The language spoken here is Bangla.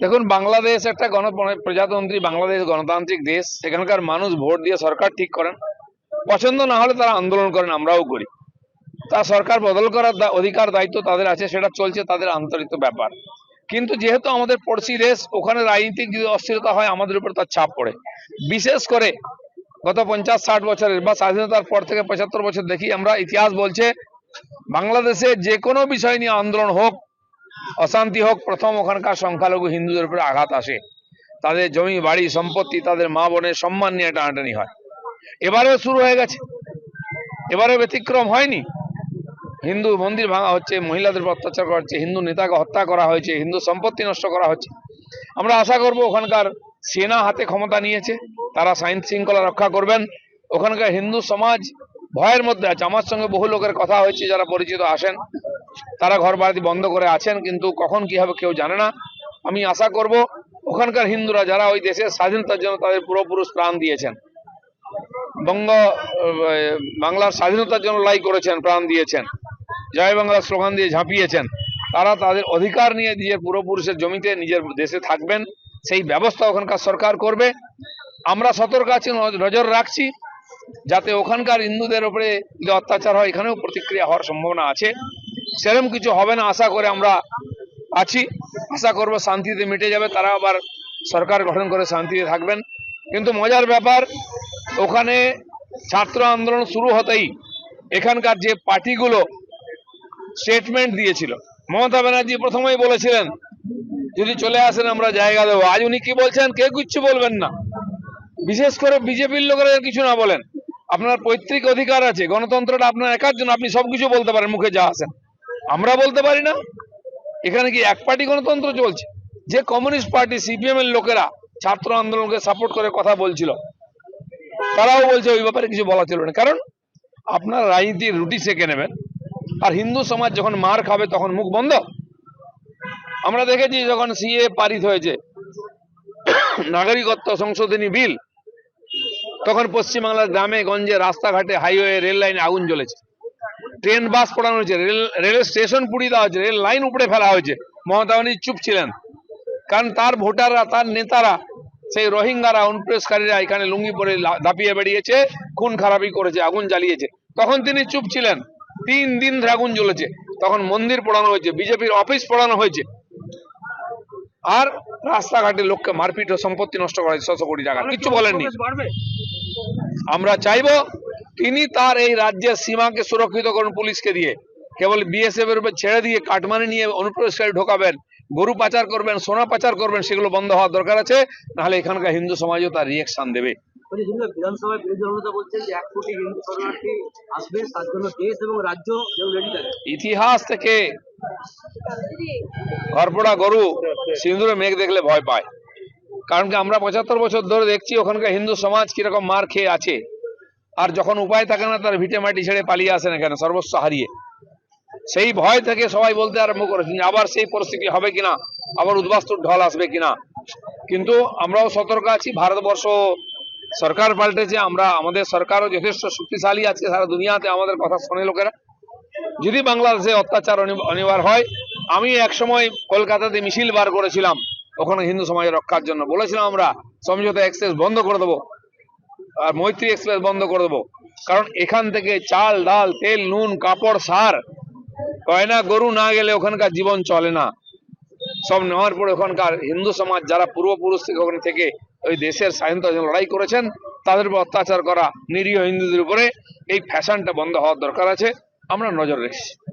দেখুন, বাংলাদেশ একটা গণ প্রজাতন্ত্রী বাংলাদেশ গণতান্ত্রিক দেশ। সেখানকার মানুষ ভোট দিয়ে সরকার ঠিক করেন। পছন্দ না হলে তারা আন্দোলন করেন, আমরাও করি। তা সরকার বদল করার অধিকার, দায়িত্ব তাদের আছে, সেটা চলছে তাদের আন্তরিক ব্যাপার। কিন্তু যেহেতু আমাদের পড়শি দেশ, ওখানে রাজনৈতিক যদি অস্থিরতা হয়, আমাদের উপর তার ছাপ পড়ে। বিশেষ করে গত পঞ্চাশ ষাট বছরের বা স্বাধীনতার পর থেকে পঁচাত্তর বছর দেখি আমরা, ইতিহাস বলছে বাংলাদেশে যে কোনো বিষয় নিয়ে আন্দোলন হোক, অশান্তি হোক, প্রথম ওখানকার সংখ্যালঘু হিন্দুদের উপরে আঘাত আসে। তাদের জমি, বাড়ি, সম্পত্তি, তাদের মা বোনের সম্মান নিয়ে টানাটানি হয়। এবারেও শুরু হয়ে গেছে। এবারে ব্যতিক্রম হয়নি। হিন্দু মন্দির ভাঙা হচ্ছে, মহিলাদের অত্যাচার করা হচ্ছে, হিন্দু নেতাকে হত্যা করা হয়েছে, হিন্দু সম্পত্তি নষ্ট করা হচ্ছে। আমরা আশা করব ওখানকার সেনা হাতে ক্ষমতা নিয়েছে, তারা আইন শৃঙ্খলা রক্ষা করবেন। ওখানকার হিন্দু সমাজ ভয়ের মধ্যে আছে। আমার সঙ্গে বহু লোকের কথা হয়েছে, যারা পরিচিত আসেন। তারা ঘর বাড়ি বন্ধ করে আছেন, কিন্তু কখন কি হবে কেউ জানে না। আমি আশা করব, ওখানকার হিন্দুরা যারা ওই দেশের স্বাধীনতার জন্য তাদের পূর্বপুরুষ প্রাণ দিয়েছেন। বঙ্গ বাংলার স্বাধীনতার জন্য লাই করেছেন, প্রাণ দিয়েছেন। জয় বাংলা স্লোগান দিয়ে ঝাঁপিয়েছেন। তারা তাদের অধিকার নিয়ে নিজের পূর্বপুরুষের জমিতে নিজের দেশে থাকবেন। সেই ব্যবস্থা ওখানকার সরকার করবে। আমরা সতর্ক আছি, নজ- নজর রাখছি। যাতে ওখানকার হিন্দুদের উপরে যদি অত্যাচার হয়, এখানেও প্রতিক্রিয়া হওয়ার সম্ভাবনা আছে। সেরকম কিছু হবে না, আশা করে আমরা আছি। আশা করব শান্তিতে মিটে যাবে, তারা আবার সরকার গঠন করে শান্তিতে থাকবেন। কিন্তু মজার ব্যাপার, ওখানে ছাত্র আন্দোলন শুরু হতেই এখানকার যে পার্টিগুলো স্টেটমেন্ট দিয়েছিল, মমতা ব্যানার্জি প্রথমেই বলেছিলেন, যদি চলে আসেন, আমরা জায়গা দেবো। আজ উনি কি বলছেন? কেউ কিচ্ছু বলবেন না। বিশেষ করে বিজেপির লোকেরা কিছু না বলেন। আপনার পৈতৃক অধিকার আছে, গণতন্ত্রটা আপনার একার জন্য, আপনি সবকিছু বলতে পারেন, মুখে যা আসেন আমরা বলতে পারি না? এখানে কি এক পার্টি গণতন্ত্র চলছে? যে কমিউনিস্ট পার্টি সিপিএম এর লোকেরা ছাত্র আন্দোলনকে সাপোর্ট করে কথা বলছিল, তারাও বলছে ওই ব্যাপারে কিছু বলা চলবে না। কারণ আপনার রাজনীতির রুটি সেকে নেবেন, আর হিন্দু সমাজ যখন মার খাবে তখন মুখ বন্ধ। আমরা দেখেছি যখন সিএ পারিত হয়েছে, নাগরিকত্ব সংশোধনী বিল তখন পশ্চিমবাংলার গ্রামে, গঞ্জে, রাস্তাঘাটে, হাইওয়ে, রেল লাইনে আগুন জ্বলেছে। ট্রেন, বাস পোড়ানো হয়েছে। রেল রেল স্টেশন পুড়িয়ে দেওয়া হয়েছে। রেল লাইন উপড়ে ফেলা হয়েছে। মমতা ব্যানার্জি চুপ ছিলেন। কারণ তার ভোটাররা, তার নেতারা, সেই রোহিঙ্গারা অনুপ্রবেশকারীরা এখানে লুঙ্গি পরে দাপিয়ে বেরিয়েছে খুন খারাপি করেছে, আগুন জ্বালিয়েছে। তখন তিনি চুপ ছিলেন। তিন দিন ধরে আগুন জ্বলেছে। তখন মন্দির পড়ানো হয়েছে, বিজেপির অফিস পড়ানো হয়েছে। আর রাস্তাঘাটে লোককে মারপিট ও সম্পত্তি নষ্ট করা হয়েছে, ছশো কোটি টাকা। কিছু বলেননি। আমরা চাইব তিনি তার এই রাজ্যের সীমাকে সুরক্ষিত করুন পুলিশকে দিয়ে। কেবল বিএসএফ এর উপর ছেড়ে দিয়ে কাটমানি নিয়ে অনুপ্রবেশকারী ঢোকাবেন গরু পাচার করবেন সোনা পাচার করবেন সেগুলো বন্ধ হওয়ার দরকার আছে নাহলে এখানকার হিন্দু সমাজও তার রিয়েকশন দেবে। বিধানসভায় বিরোধী দলনেতা বলছেন যে এক কোটি হিন্দু শরণার্থী আসবে তার জন্য দেশ এবং রাজ্য ইতিহাস থেকে ঘরপোড়া গরু সিঁদুরে মেঘ দেখলে ভয় পায়। কারণ কি আমরা পঁচাত্তর বছর ধরে দেখছি ওখানকার হিন্দু সমাজ কীরকম মার খেয়ে আছে। আর যখন উপায় থাকে না, তার ভিটে মাটি ছেড়ে পালিয়ে আসেন এখানে, সর্বস্ব হারিয়ে। সেই ভয় থেকে সবাই বলতে আরম্ভ করেছেন আবার সেই পরিস্থিতি হবে কিনা, আবার উদ্বাস্তুর ঢল আসবে কিনা। কিন্তু আমরাও সতর্ক আছি, ভারতবর্ষ সরকার পাল্টেছে, আমরা, আমাদের সরকারও যথেষ্ট শক্তিশালী আছে, সারা দুনিয়াতে আমাদের কথা শোনে লোকেরা। যদি বাংলাদেশে অত্যাচার অনিবার হয়, আমি একসময় কলকাতাতে মিছিল বার করেছিলাম। ওখানে হিন্দু সমাজের রক্ষার জন্য। বলেছিলাম আমরা, সমঝোতা এক্সপ্রেস বন্ধ করে দেবো। আর মৈত্রী এক্সপ্রেস বন্ধ করে দেবো। কারণ এখান থেকে চাল, ডাল, তেল, নুন, কাপড়, সার, গয়না, গরু না গেলে ওখানকার জীবন চলে না। সব নেওয়ার পরে ওখানকার হিন্দু সমাজ, যারা পূর্বপুরুষ থেকে ওখানে থেকে ওই দেশের স্বাধীনতা লড়াই করেছেন, তাদের উপর অত্যাচার করা নিরীহ হিন্দুদের উপরে এই ফ্যাশনটা বন্ধ হওয়ার দরকার আছে। আমরা নজর রেখেছি।